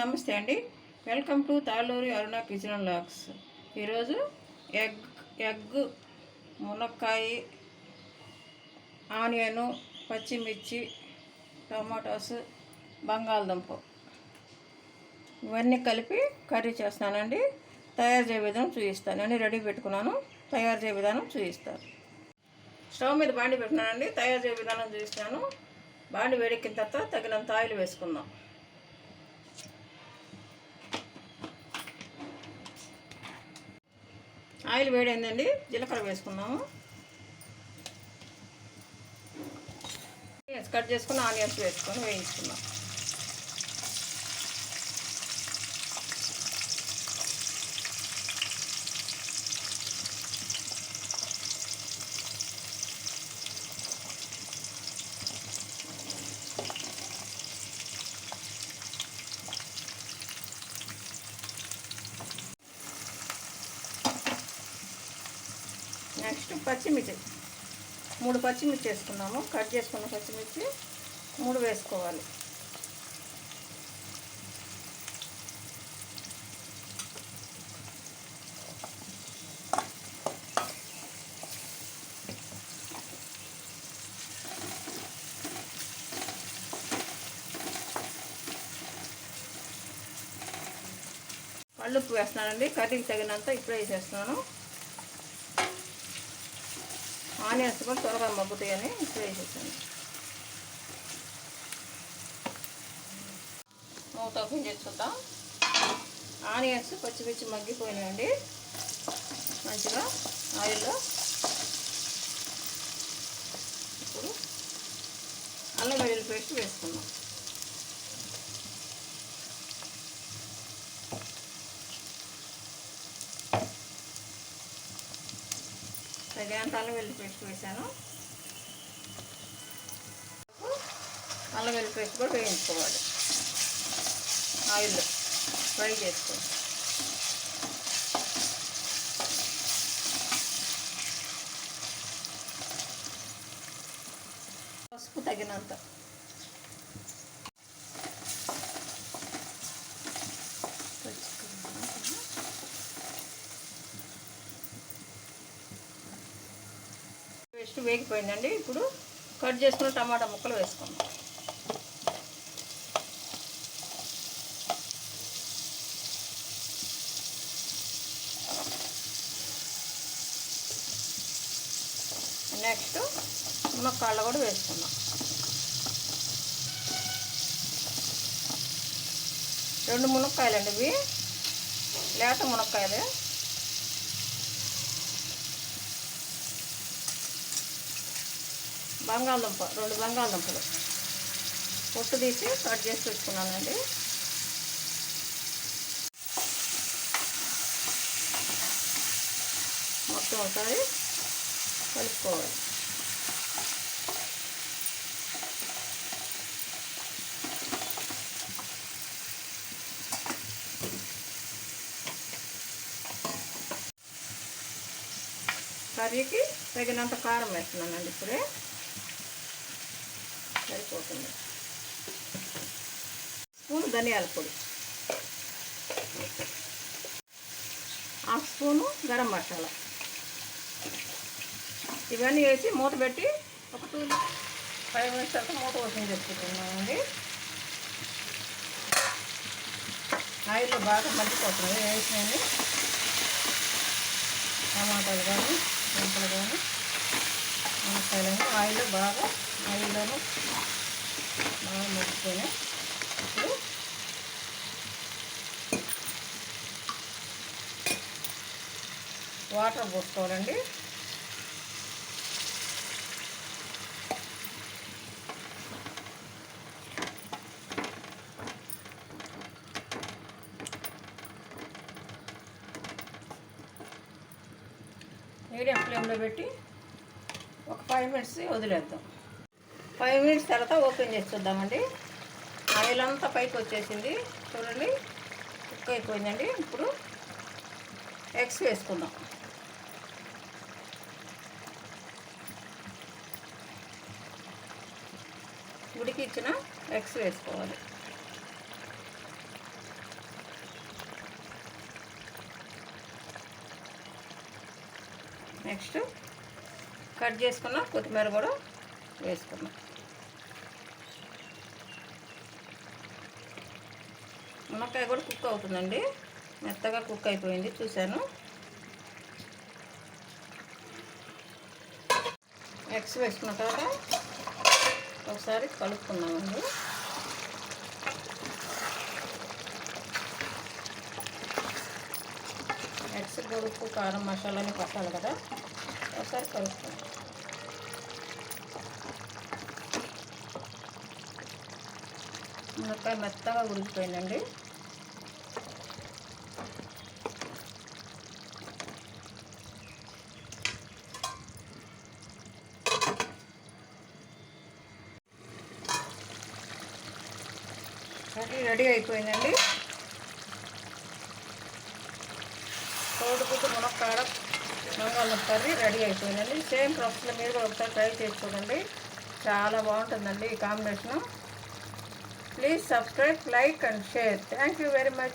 నమస్తే అండి. Welcome to Talluri Aruna kitchen lakhs ఈరోజు ఎగ్ ఎగ్ మునక్కాయ ఆనియను పచ్చిమిర్చి టమాటోస్ బంగాళదుంప. ఇవన్నీ కలిపి కర్రీ చేస్తానండి. తయారు చేయ విధానం చూపిస్తాను. నేను రెడీ పెట్టుకున్నాను. తయారు చేయ విధానం చూపిస్తాను. స్టవ్ మీద బాండి పెట్టినానండి తయారు చేయ విధానం చూపిస్తాను. బాండి వేడెక్కిన తర్వాత తగినంత ఆయిల్ వేసుకుందాం. ఆయిల్ వేడైందండి. జీలకర్ర వేసుకున్నాము. కట్ చేసుకుని ఆనియన్స్ వేసుకొని వేయించుకున్నాం నెక్స్ట్ పచ్చిమిర్చి. మూడు పచ్చిమిర్చి వేసుకున్నాము. కట్ చేసుకున్న పచ్చిమిర్చి మూడు వేసుకోవాలి. కళ్ళుప్పు వేస్తున్నానండి. కర్రీకి తగినంత ఇప్పుడే వేసేస్తున్నాను. ఆనియన్స్ కూడా త్వరగా మగ్గుతాయని ఫ్రై వేసేసాను మూత ఓపెన్ చేసుకుందాం ఆనియన్స్ పచ్చిమిర్చి మగ్గిపోయినాయండి. మంచిగా ఆయిల్లో ఇప్పుడు అల్లం వెల్లుల్లి పేస్ట్ వేసుకుందాం. తగినంత అల్లం వెల్లుల్లి పేస్ట్ వేసాను అల్లం వెల్లుల్లి పేస్ట్ కూడా వేయించుకోవాలి. ఆయిల్లో ఫ్రై చేసుకోవాలి. పసుపు తగినంత వేగిపోయిందండి. ఇప్పుడు కట్ చేసుకున్న టమాటా ముక్కలు వేసుకుందాం. నెక్స్ట్ మునక్కాళ్ళు కూడా వేసుకుందాం. రెండు మునక్కాయలండి ఇవి. లేత మునక్కాయలు. బంగాళదుంప రెండు బంగాళదుంపలు. పొట్టు తీసి కట్ చేసి పెట్టుకున్నానండి. మొత్తం ఒకసారి కలుపుకోవాలి. కర్రీకి తగినంత కారం వేస్తున్నానండి ఇప్పుడే. సరిపోతుంది స్పూన్ ధనియాల పొడి. Half spoon garam masala. ఇవన్నీ వేసి మూత పెట్టి ఒక టూ ఫైవ్ మినిట్స్ తర్వాత మూత కోసం చెప్పుకుంటున్నామండి ఆయిల్లో బాగా మగ్గిపోతుంది. వేసినాయండి టమాటాలు కానీ దుంపలు కానీ మునక్కాయలు కానీ ఆయిల్లో బాగా ఆయిల్లోనూ బాగా మగ్గిపోయినాయి ఇప్పుడు వాటర్ పోసుకోవాలండి. మీడియం ఫ్లేమ్లో పెట్టి ఒక ఫైవ్ మినిట్స్ వదిలేద్దాం. ఫైవ్ మినిట్స్ తర్వాత ఓపెన్ చేసి చూద్దామండి. ఆయిల్ అంతా పైకి వచ్చేసింది. చూడండి. కుక్ అయిపోయిందండి. ఇప్పుడు ఎగ్స్ వేసుకుందాం. ఉడికిచ్చిన ఎగ్స్ వేసుకోవాలి. నెక్స్ట్ కట్ చేసుకున్న కొత్తిమీర కూడా వేసుకున్నాం నిమ్మకాయ కూడా కుక్ అవుతుందండి. మెత్తగా కుక్ అయిపోయింది చూశాను. ఎగ్స్ వేసుకున్న తర్వాత ఒకసారి కలుపుకున్నామండి ఎగ్స్ ఉప్పు కారం మసాలాని పట్టాలి కదా. ఒకసారి కలుపుకున్నాం మునక్కాయ మెత్తగా ఉడికిపోయిందండి కర్రీ రెడీ అయిపోయిందండి. కోడిగుడ్డు మునక్కాడ మంగళ కర్రీ రెడీ అయిపోయిందండి. సేమ్ ప్రాసెస్లో మీరు కూడా ఒకసారి ట్రై చేసి చాలా బాగుంటుందండి ఈ combination. Please subscribe, like and share. Thank you very much.